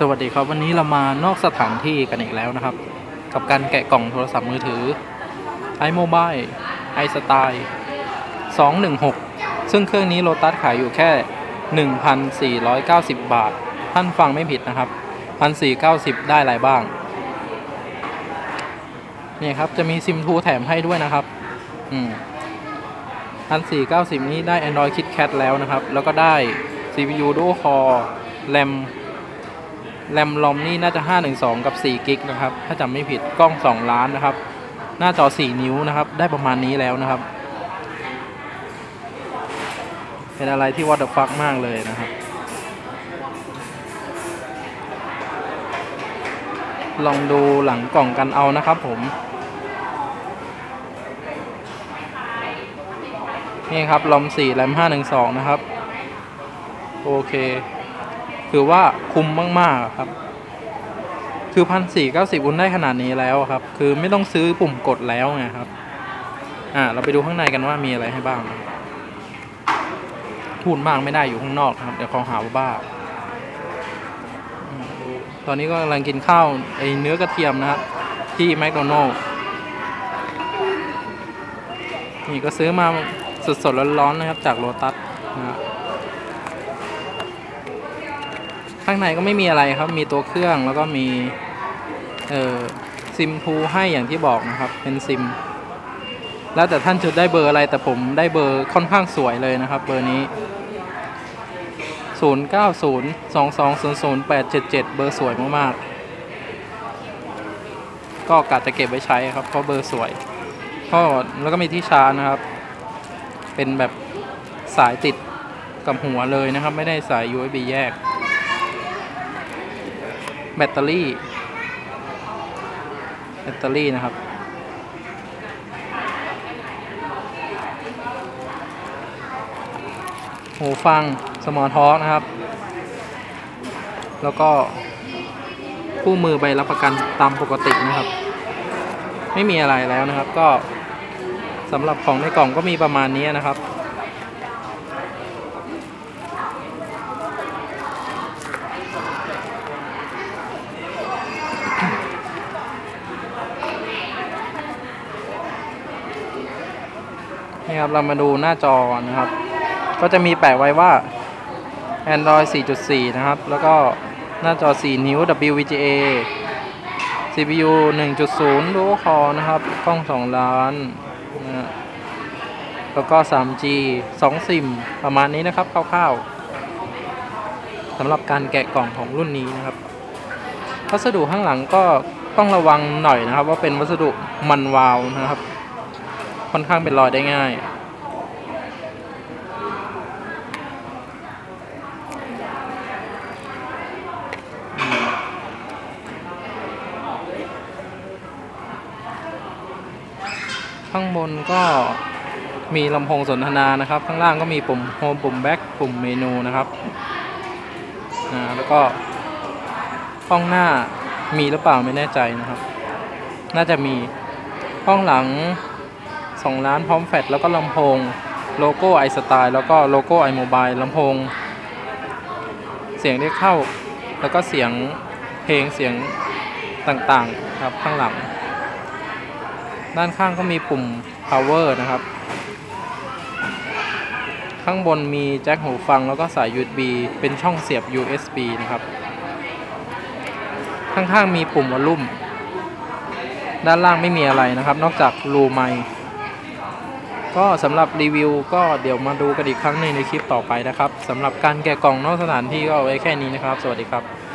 สวัสดีครับวันนี้เรามานอกสถานที่กันอีกแล้วนะครับ กับการแกะกล่องโทรศัพท์มือถือ iMobile iStyle 216 ซึ่งเครื่องนี้โลตัสขายอยู่แค่ 1,490 บาท ท่านฟังไม่ผิดนะครับ 1,490 ได้อะไรบ้าง นี่ครับ จะมีซิมทูแถมให้ด้วยนะครับ อืม1,490 นี้ได้ Android KitKat แล้วนะครับ แล้วก็ได้ CPU Dual Core RAM แรมลอมนี่น่าจะ 512 กับ4กิกนะครับ ถ้าจำไม่ผิดกล้อง 2 ล้านนะครับ หน้าจอ 4 นิ้วนะครับ ได้ประมาณนี้แล้วนะครับ เป็นอะไรที่วัดฟักมากเลยนะครับ ลองดูหลังกล่องกันเอานะครับผม นี่ครับลอม4แรม512 นะครับ โอเค ถือว่าคุ้มมากๆครับ คือพันสี่เก้าสิบอุนได้ขนาดนี้แล้วครับ คือไม่ต้องซื้อปุ่มกดแล้วไงครับ อ่าเราไปดูข้างในกันว่ามีอะไรให้บ้าง พูดมากไม่ได้อยู่ข้างนอกครับ เดี๋ยวเขาหาว่าบ้า ตอนนี้ก็กำลังกินข้าวไอเนื้อกระเทียมนะครับที่แมคโดนัลล์นี่ก็ซื้อมาสดๆร้อนๆนะครับจากโลตัสนะฮะ ข้างในก็ไม่มีอะไรครับ มีตัวเครื่องแล้วก็มีเอ่อซิมทูให้อย่างที่บอกนะครับ เป็นซิม แล้วแต่ท่านจะได้เบอร์อะไรแต่ผมได้เบอร์ค่อนข้างสวยเลยนะครับ เบอร์นี้ 0 9 0 2 2 0 0 8 7 7 เบอร์สวยมากๆ ก็กะจะเก็บไว้ใช้ครับ เพราะเบอร์สวยก็แล้วก็มีที่ชาร์จนะครับ เป็นแบบสายติดกับหัวเลยนะครับ ไม่ได้สาย USB แยก แบตเตอรี่ แบตเตอรี่นะครับ หูฟังสมอท็อกนะครับ แล้วก็คู่มือใบรับประกันตามปกตินะครับ ไม่มีอะไรแล้วนะครับก็สำหรับของในกล่องก็มีประมาณนี้นะครับ นี่ครับเรามาดูหน้าจอนะครับ ก็จะมีแปะไว้ว่า Android 4.4 นะครับ แล้วก็หน้าจอ 4 นิ้ว WVGA CPU 1.0 Dual Core นะครับ กล้อง 2 ล้านนะฮะแล้วก็ 3G 2 ซิม ประมาณนี้นะครับ คร่าวๆสำหรับการแกะกล่องของรุ่นนี้นะครับ วัสดุข้างหลังก็ต้องระวังหน่อยนะครับ ว่าเป็นวัสดุมันวาวนะครับ ค่อนข้างเป็นรอยได้ง่าย ข้างบนก็มีลำโพงสนทนานะครับ ข้างล่างก็มีปุ่มโฮมปุ่มแบ็คปุ่มเมนูนะครับอ่าแล้วก็ห้องหน้ามีหรือเปล่าไม่แน่ใจนะครับ น่าจะมีห้องหลัง 2ล้านพร้อมแฟลชแล้วก็ลำโพงโลโก้ไอสไตล์แล้วก็โลโก้ไอโมบายลำโพง เสียงได้เข้า แล้วก็เสียงเพลงเสียงต่างๆครับข้างหลัง ด้านข้างก็มีปุ่ม power นะครับ ข้างบนมีแจ็คหูฟังแล้วก็สาย USB เป็นช่องเสียบ USB นะครับ ข้างๆมีปุ่มวอลลุ่ม ด้านล่างไม่มีอะไรนะครับ นอกจากรูไมค์ ก็สำหรับรีวิวก็เดี๋ยวมาดูกันอีกครั้งหนึ่งในคลิปต่อไปนะครับสำหรับการแกะกล่องนอกสถานที่ก็เอาไว้แค่นี้นะครับ สวัสดีครับ